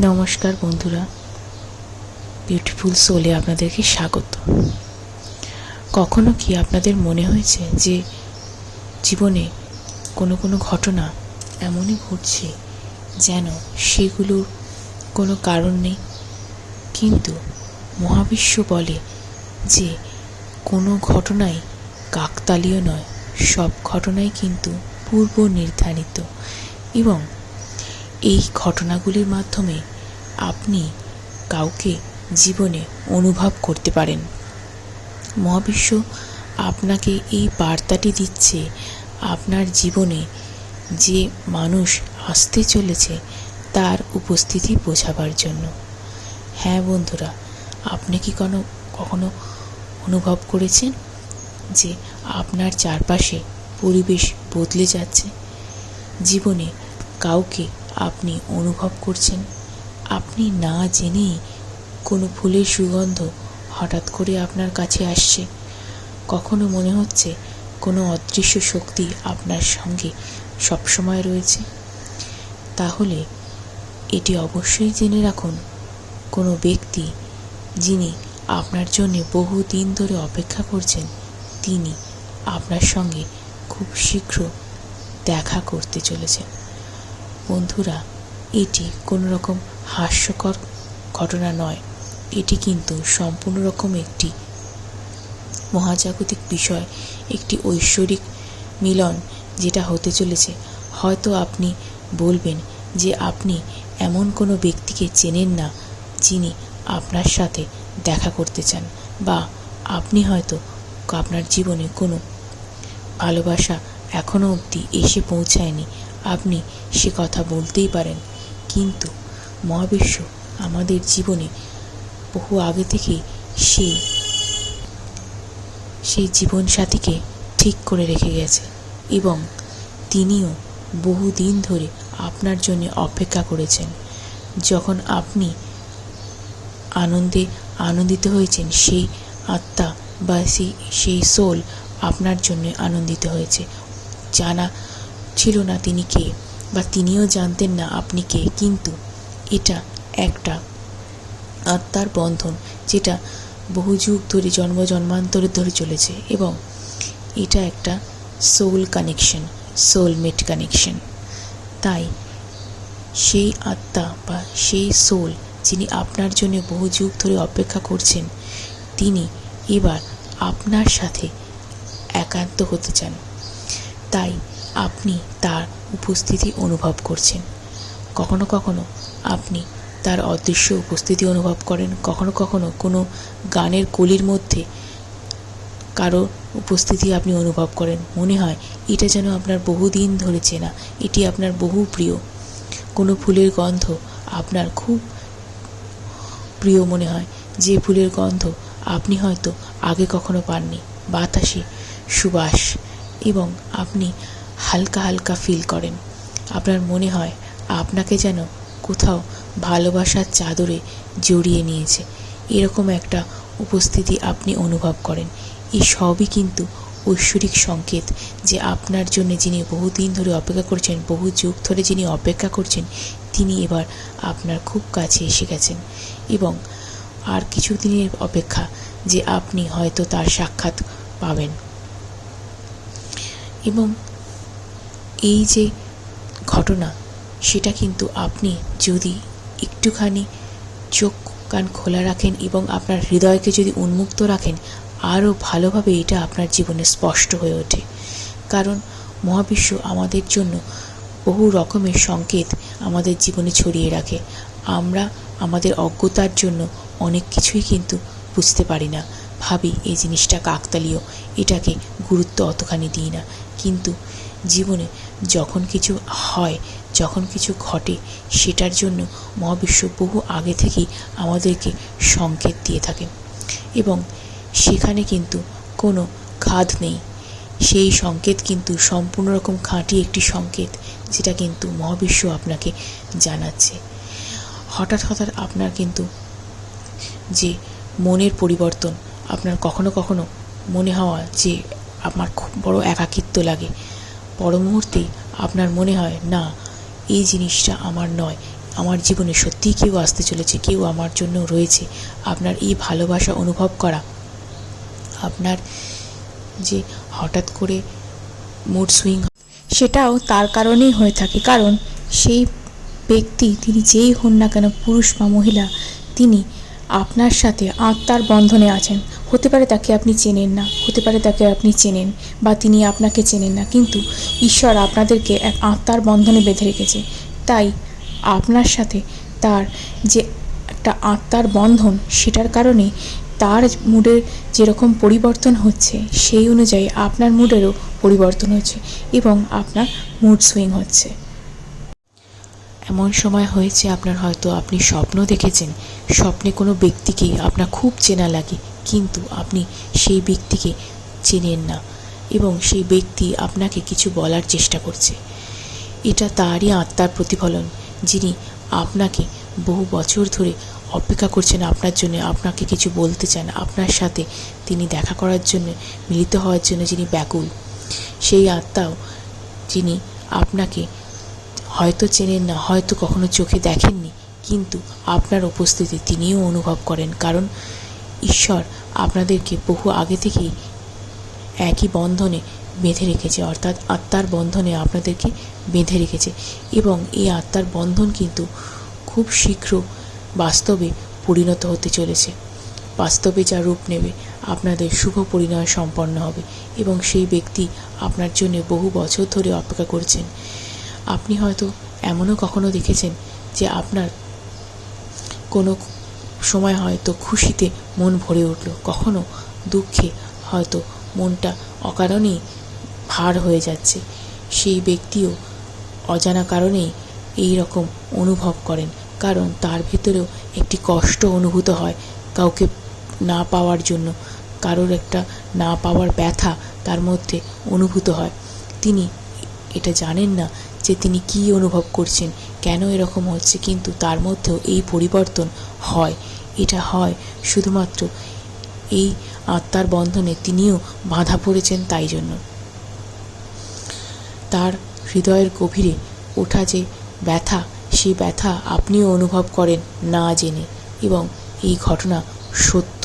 নমস্কার বন্ধুরা। বিউটিফুল সোলে আপনাদেরকে স্বাগত। কখনো কি আপনাদের মনে হয়েছে যে জীবনে কোনো কোনো ঘটনা এমনই ঘটছে যেন সেগুলোর কোনো কারণ নেই? কিন্তু মহাবিশ্ব বলে যে কোনো ঘটনাই কাকতালীয় নয়। সব ঘটনাই কিন্তু পূর্ব নির্ধারিত এবং এই ঘটনাগুলির মাধ্যমে আপনি কাউকে জীবনে অনুভব করতে পারেন। মহাবিশ্ব আপনাকে এই বার্তাটি দিচ্ছে, আপনার জীবনে যে মানুষ আসতে চলেছে তার উপস্থিতি বোঝাবার জন্য। হ্যাঁ বন্ধুরা, আপনি কি কোনো, কখনো অনুভব করেছেন যে আপনার চারপাশে পরিবেশ বদলে যাচ্ছে? জীবনে কাউকে আপনি অনুভব করছেন। আপনি না জেনেই কোনো ফুলের সুগন্ধ হঠাৎ করে আপনার কাছে আসছে। কখনো মনে হচ্ছে কোনো অদৃশ্য শক্তি আপনার সঙ্গে সবসময় রয়েছে? তাহলে এটি অবশ্যই জেনে রাখুন, কোনো ব্যক্তি যিনি আপনার জন্য বহু দিন ধরে অপেক্ষা করছেন, তিনি আপনার সঙ্গে খুব শীঘ্র দেখা করতে চলেছেন। বন্ধুরা, এটি কোনো রকম হাস্যকর ঘটনা নয়। এটি কিন্তু সম্পূর্ণ রকম একটি মহাজাগতিক বিষয়, একটি ঐশ্বরিক মিলন যেটা হতে চলেছে। হয়তো আপনি বলবেন যে আপনি এমন কোনো ব্যক্তিকে চেনেন না যিনি আপনার সাথে দেখা করতে চান বা আপনি হয়তো আপনার জীবনে কোনো ভালোবাসা এখনও অবধি এসে পৌঁছায়নি। আপনি সে কথা বলতেই পারেন। কিন্তু মহাবিশ্ব আমাদের জীবনে বহু আগে থেকেই সেই সেই জীবনসাথীকে ঠিক করে রেখে গেছে এবং তিনিও বহু দিন ধরে আপনার জন্য অপেক্ষা করেছেন। যখন আপনি আনন্দে আনন্দিত হয়েছেন, সেই আত্মা বা সেই সেই সোল আপনার জন্য আনন্দিত হয়েছে। জানা ছিল না তিনি কে, বা তিনিও জানতেন না আপনি কে, কিন্তু এটা একটা আত্মার বন্ধন, যেটা বহু যুগ ধরে জন্ম জন্মান্তরে ধরে চলেছে এবং এটা একটা সোল কানেকশন সোলমেট কানেকশন তাই সেই আত্মা বা সেই সোল যিনি আপনার জন্য বহু যুগ ধরে অপেক্ষা করছেন, তিনি এবার আপনার সাথে একান্ত হতে চান। তাই আপনি তার উপস্থিতি অনুভব করছেন। কখনো কখনো আপনি তার অদৃশ্য উপস্থিতি অনুভব করেন। কখনো কখনো কোনো গানের কলির মধ্যে কারও উপস্থিতি আপনি অনুভব করেন। মনে হয় এটা যেন আপনার বহুদিন ধরে চেনা। এটি আপনার বহু প্রিয়। কোনো ফুলের গন্ধ আপনার খুব প্রিয় মনে হয়। যে ফুলের গন্ধ আপনি হয়তো আগে কখনো পাননি। বাতাসে সুবাস এবং আপনি হালকা হালকা ফিল করেন। আপনার মনে হয় আপনাকে যেন কোথাও ভালোবাসার চাদরে জড়িয়ে নিয়েছে। এরকম একটা উপস্থিতি আপনি অনুভব করেন। এই সবই কিন্তু ঐশ্বরিক সংকেত যে আপনার জন্য যিনি বহুদিন ধরে অপেক্ষা করছেন, বহু যুগ ধরে যিনি অপেক্ষা করছেন, তিনি এবার আপনার খুব কাছে এসে গেছেন। এবং আর কিছু দিনের অপেক্ষা যে আপনি হয়তো তার সাক্ষাৎ পাবেন। এবং এই যে ঘটনা, সেটা কিন্তু আপনি যদি একটুখানি চোখ কান খোলা রাখেন এবং আপনার হৃদয়কে যদি উন্মুক্ত রাখেন, আরও ভালোভাবে এটা আপনার জীবনে স্পষ্ট হয়ে ওঠে। কারণ মহাবিশ্ব আমাদের জন্য বহু রকমের সংকেত আমাদের জীবনে ছড়িয়ে রাখে। আমরা আমাদের অজ্ঞতার জন্য অনেক কিছুই কিন্তু বুঝতে পারি না। ভাবি, এই জিনিসটা কাকতালীয়, এটাকে গুরুত্ব অতখানি দিই না। কিন্তু জীবনে যখন কিছু হয়, যখন কিছু ঘটে, সেটার জন্য মহাবিশ্ব বহু আগে থেকেই আমাদেরকে সংকেত দিয়ে থাকে এবং সেখানে কিন্তু কোনো খাদ নেই। সেই সংকেত কিন্তু সম্পূর্ণ রকম খাঁটি একটি সংকেত, যেটা কিন্তু মহাবিশ্ব আপনাকে জানাচ্ছে। হঠাৎ হঠাৎ আপনার কিন্তু যে মনের পরিবর্তন, আপনার কখনো কখনো মনে হওয়া যে আমার খুব বড় একাকিত্ব লাগে। পর মুহূর্তেই আপনার মনে হয়, না, এই জিনিসটা আমার নয়। আমার জীবনে সত্যিই কেউ আসতে চলেছে, কেউ আমার জন্য রয়েছে। আপনার এই ভালোবাসা অনুভব করা, আপনার যে হঠাৎ করে মুড সুইং সেটাও তার কারণেই হয়ে থাকে। কারণ সেই ব্যক্তি, তিনি যেই হন না কেন, পুরুষ বা মহিলা, তিনি আপনার সাথে আত্মার বন্ধনে আছেন। হতে পারে তাকে আপনি চেনেন না, হতে পারে তাকে আপনি চেনেন বা তিনি আপনাকে চেনেন না। কিন্তু ঈশ্বর আপনাদেরকে এক আত্মার বন্ধনে বেঁধে রেখেছে। তাই আপনার সাথে তার যে একটা আত্মার বন্ধন, সেটার কারণে তার মুডের যেরকম পরিবর্তন হচ্ছে, সেই অনুযায়ী আপনার মুডেরও পরিবর্তন হচ্ছে এবং আপনার মুড সুইং হচ্ছে। এমন সময় হয়েছে আপনার হয়তো আপনি স্বপ্ন দেখেছেন। স্বপ্নে কোনো ব্যক্তিকে আপনার খুব চেনা লাগে, কিন্তু আপনি সেই ব্যক্তিকে চেনেন না এবং সেই ব্যক্তি আপনাকে কিছু বলার চেষ্টা করছে। এটা তারই আত্মার প্রতিফলন, যিনি আপনাকে বহু বছর ধরে অপেক্ষা করছেন আপনার জন্য, আপনাকে কিছু বলতে চান, আপনার সাথে তিনি দেখা করার জন্য, মিলিত হওয়ার জন্য যিনি ব্যাকুল। সেই আত্মাও যিনি আপনাকে হয়তো চেনেন না, হয়তো কখনো চোখে দেখেননি, কিন্তু আপনার উপস্থিতি তিনিও অনুভব করেন, কারণ ঈশ্বর আপনাদেরকে বহু আগে থেকেই একই বন্ধনে বেঁধে রেখেছে, অর্থাৎ আত্মার বন্ধনে আপনাদেরকে বেঁধে রেখেছে, এবং এই আত্মার বন্ধন কিন্তু খুব শীঘ্র বাস্তবে পরিণত হতে চলেছে। বাস্তবে যা রূপ নেবে, আপনাদের শুভ পরিণয় সম্পন্ন হবে, এবং সেই ব্যক্তি আপনার জন্য বহু বছর ধরে অপেক্ষা করছেন। আপনি হয়তো এমনও কখনো দেখেছেন যে আপনার কোনো সময় হয়তো খুশিতে মন ভরে উঠল। কখনো দুঃখে হয়তো মনটা অকারণেই ভার হয়ে যাচ্ছে। সেই ব্যক্তিও অজানা কারণেই এই রকম অনুভব করেন। কারণ তার ভিতরেও একটি কষ্ট অনুভূত হয় কাউকে না পাওয়ার জন্য। কারোর একটা না পাওয়ার ব্যথা তার মধ্যে অনুভূত হয়। তিনি এটা জানেন না যে তিনি কী অনুভব করছেন, কেন এরকম হচ্ছে, কিন্তু তার মধ্যেও এই পরিবর্তন হয়। এটা হয় শুধুমাত্র এই আত্মার বন্ধনে তিনিও বাঁধা পড়েছেন তাই জন্য। তার হৃদয়ের গভীরে ওঠা যে ব্যথা সেই ব্যথা আপনিও অনুভব করেন না জেনে এবং এই ঘটনা সত্য,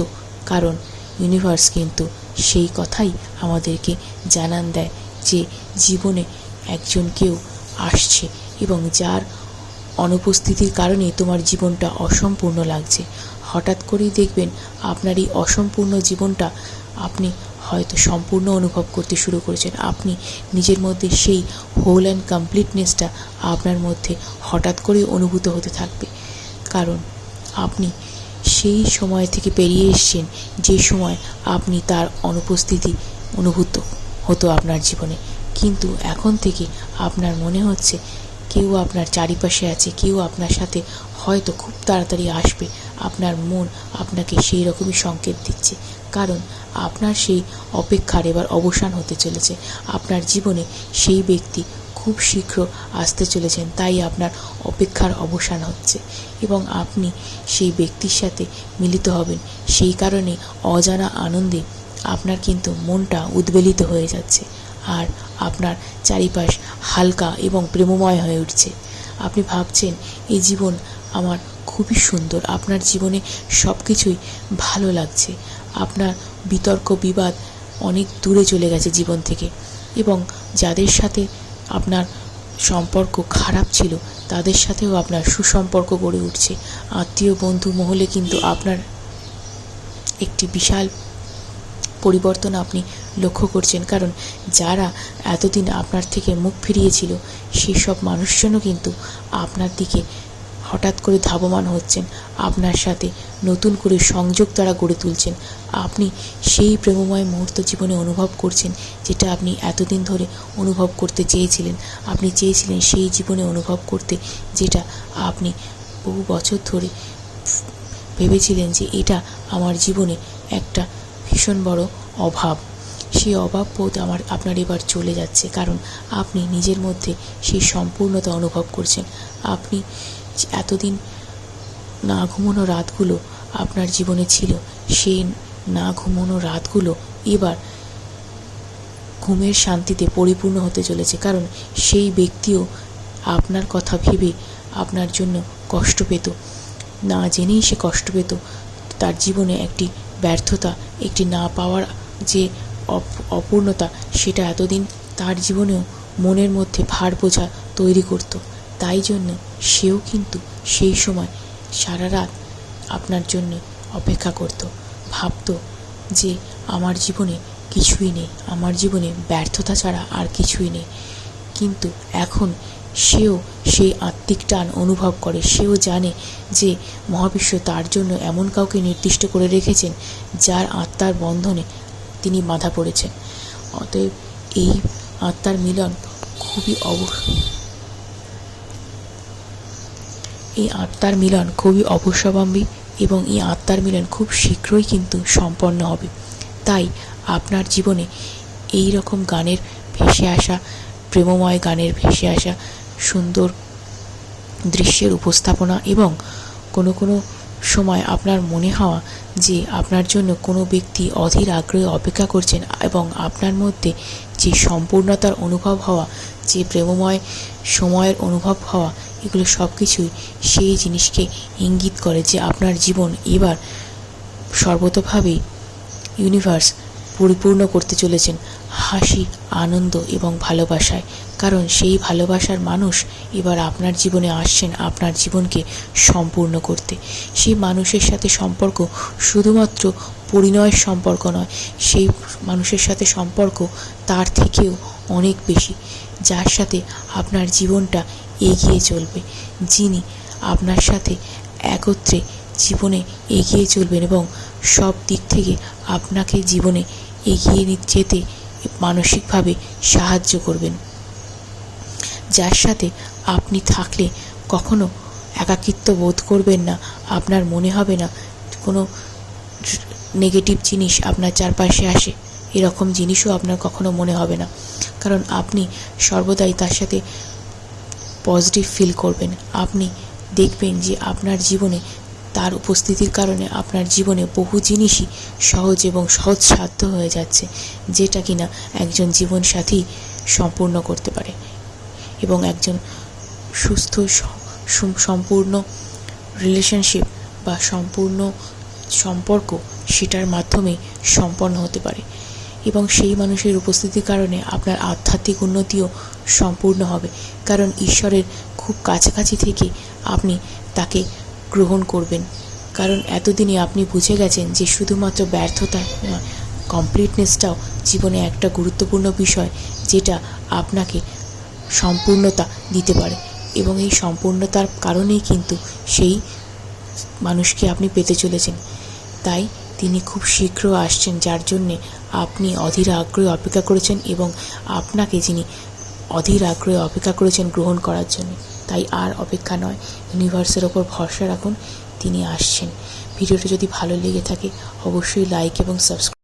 কারণ ইউনিভার্স কিন্তু সেই কথাই আমাদেরকে জানান দেয় যে জীবনে একজন কেউ আসছে এবং যার অনুপস্থিতির কারণে তোমার জীবনটা অসম্পূর্ণ লাগছে। হঠাৎ করেই দেখবেন আপনার এই অসম্পূর্ণ জীবনটা আপনি হয়তো সম্পূর্ণ অনুভব করতে শুরু করেছেন। আপনি নিজের মধ্যে সেই হোল অ্যান্ড কমপ্লিটনেসটা আপনার মধ্যে হঠাৎ করে অনুভূত হতে থাকবে। কারণ আপনি সেই সময় থেকে পেরিয়ে এসছেন যে সময় আপনি তার অনুপস্থিতি অনুভূত হতো আপনার জীবনে। কিন্তু এখন থেকে আপনার মনে হচ্ছে কেউ আপনার চারিপাশে আছে, কেউ আপনার সাথে হয়তো খুব তাড়াতাড়ি আসবে। আপনার মন আপনাকে সেই রকমই সংকেত দিচ্ছে। কারণ আপনার সেই অপেক্ষার এবার অবসান হতে চলেছে। আপনার জীবনে সেই ব্যক্তি খুব শীঘ্র আসতে চলেছেন, তাই আপনার অপেক্ষার অবসান হচ্ছে। এবং আপনি সেই ব্যক্তির সাথে মিলিত হবেন। সেই কারণে অজানা আনন্দে আপনার কিন্তু মনটা উদ্বেলিত হয়ে যাচ্ছে। আর আপনার চারিপাশ হালকা এবং প্রেমময় হয়ে উঠছে। আপনি ভাবছেন, এই জীবন আমার খুবই সুন্দর। আপনার জীবনে সব কিছুই ভালো লাগছে। আপনার বিতর্ক, বিবাদ অনেক দূরে চলে গেছে জীবন থেকে এবং যাদের সাথে আপনার সম্পর্ক খারাপ ছিল, তাদের সাথেও আপনার সুসম্পর্ক গড়ে উঠছে। আত্মীয়, বন্ধু, মহলে কিন্তু আপনার একটি বিশাল পরিবর্তন আপনি লক্ষ্য করছেন। কারণ যারা এতদিন আপনার থেকে মুখ ফিরিয়েছিল সেই সব মানুষজনও কিন্তু আপনার দিকে হঠাৎ করে ধাবমান হচ্ছেন। আপনার সাথে নতুন করে সংযোগ তারা গড়ে তুলছেন। আপনি সেই প্রেমময় মুহূর্ত জীবনে অনুভব করছেন যেটা আপনি এতদিন ধরে অনুভব করতে চেয়েছিলেন। আপনি চেয়েছিলেন সেই জীবনে অনুভব করতে যেটা আপনি বহু বছর ধরে ভেবেছিলেন যে এটা আমার জীবনে একটা ভীষণ বড় অভাব। সেই অভাব বোধ আমার, আপনার এবার চলে যাচ্ছে, কারণ আপনি নিজের মধ্যে সেই সম্পূর্ণতা অনুভব করছেন। আপনি এতদিন না ঘুমোনো রাতগুলো আপনার জীবনে ছিল সেই না ঘুমোনো রাতগুলো এবার ঘুমের শান্তিতে পরিপূর্ণ হতে চলেছে, কারণ সেই ব্যক্তিও আপনার কথা ভেবে আপনার জন্য কষ্ট পেত। না জেনেই সে কষ্ট পেত, তার জীবনে একটি ব্যর্থতা একটি না পাওয়ার যে অপ- অপূর্ণতা, সেটা এতদিন তার জীবনেও মনের মধ্যে ভার বোঝা তৈরি করত। তাই জন্য সেও কিন্তু সেই সময় সারা রাত আপনার জন্য অপেক্ষা করত। ভাবতো যে আমার জীবনে কিছুই নেই, আমার জীবনে ব্যর্থতা ছাড়া আর কিছুই নেই। কিন্তু এখন সেও সেই আত্মিক টান অনুভব করে। সেও জানে যে মহাবিশ্ব তার জন্য এমন কাউকে নির্দিষ্ট করে রেখেছেন যার আত্মার বন্ধনে তিনি বাঁধা পড়েছেন। অতএব এই আত্মার মিলন খুবই অব এই আত্মার মিলন খুবই অবশ্যম্বী এবং এই আত্মার মিলন খুব শীঘ্রই কিন্তু সম্পন্ন হবে। তাই আপনার জীবনে এই রকম গানের ভেসে আসা প্রেমময় গানের ভেসে আসা সুন্দর দৃশ্যের উপস্থাপনা এবং কোনো কোনো সময় আপনার মনে হওয়া যে আপনার জন্য কোনো ব্যক্তি অধীর আগ্রহে অপেক্ষা করছেন এবং আপনার মধ্যে যে সম্পূর্ণতার অনুভব হওয়া, যে প্রেমময় সময়ের অনুভব হওয়া, এগুলো সব কিছুই সেই জিনিসকে ইঙ্গিত করে যে আপনার জীবন এবার সর্বতোভাবেই ইউনিভার্স পরিপূর্ণ করতে চলেছেন হাসি, আনন্দ এবং ভালোবাসায়। কারণ সেই ভালোবাসার মানুষ এবার আপনার জীবনে আসছেন আপনার জীবনকে সম্পূর্ণ করতে। সেই মানুষের সাথে সম্পর্ক শুধুমাত্র পরিণয়ের সম্পর্ক নয়, সেই মানুষের সাথে সম্পর্ক তার থেকেও অনেক বেশি, যার সাথে আপনার জীবনটা এগিয়ে চলবে। যিনি আপনার সাথে একত্রে জীবনে এগিয়ে চলবেন এবং সব দিক থেকে আপনাকে জীবনে এগিয়ে যেতে মানসিকভাবে সাহায্য করবেন। যার সাথে আপনি থাকলে কখনো একাকিত্ব বোধ করবেন না, আপনার মনে হবে না কোনো নেগেটিভ জিনিস আপনার চারপাশে আসে, এরকম জিনিসও আপনার কখনো মনে হবে না। কারণ আপনি সর্বদাই তার সাথে পজিটিভ ফিল করবেন। আপনি দেখবেন যে আপনার জীবনে তার উপস্থিতির কারণে আপনার জীবনে বহু জিনিসই সহজ এবং সহজসাধ্য হয়ে যাচ্ছে, যেটা কিনা একজন জীবনসাথী সম্পূর্ণ করতে পারে এবং একজন সুস্থ সম্পূর্ণ রিলেশনশিপ বা সম্পূর্ণ সম্পর্ক সেটার মাধ্যমে সম্পন্ন হতে পারে এবং সেই মানুষের উপস্থিতির কারণে আপনার আধ্যাত্মিক উন্নতিও সম্পূর্ণ হবে। কারণ ঈশ্বরের খুব কাছাকাছি থেকে আপনি তাকে গ্রহণ করবেন। কারণ এতদিনে আপনি বুঝে গেছেন যে শুধুমাত্র ব্যর্থতা নয় কমপ্লিটনেসটাও জীবনে একটা গুরুত্বপূর্ণ বিষয় যেটা আপনাকে সম্পূর্ণতা দিতে পারে। এবং এই সম্পূর্ণতার কারণেই কিন্তু সেই মানুষকে আপনি পেতে চলেছেন। তাই তিনি খুব শীঘ্র আসছেন, যার জন্যে আপনি অধীর আগ্রহে অপেক্ষা করেছেন এবং আপনাকে যিনি অধীর আগ্রহে অপেক্ষা করেছেন গ্রহণ করার জন্য। তাই আর অপেক্ষা নয়। ইউনিভার্সের ওপর ভরসা রাখুন, তিনি আসছেন। ভিডিওটি যদি ভালো লেগে থাকে, অবশ্যই লাইক এবং সাবস্ক্রাইব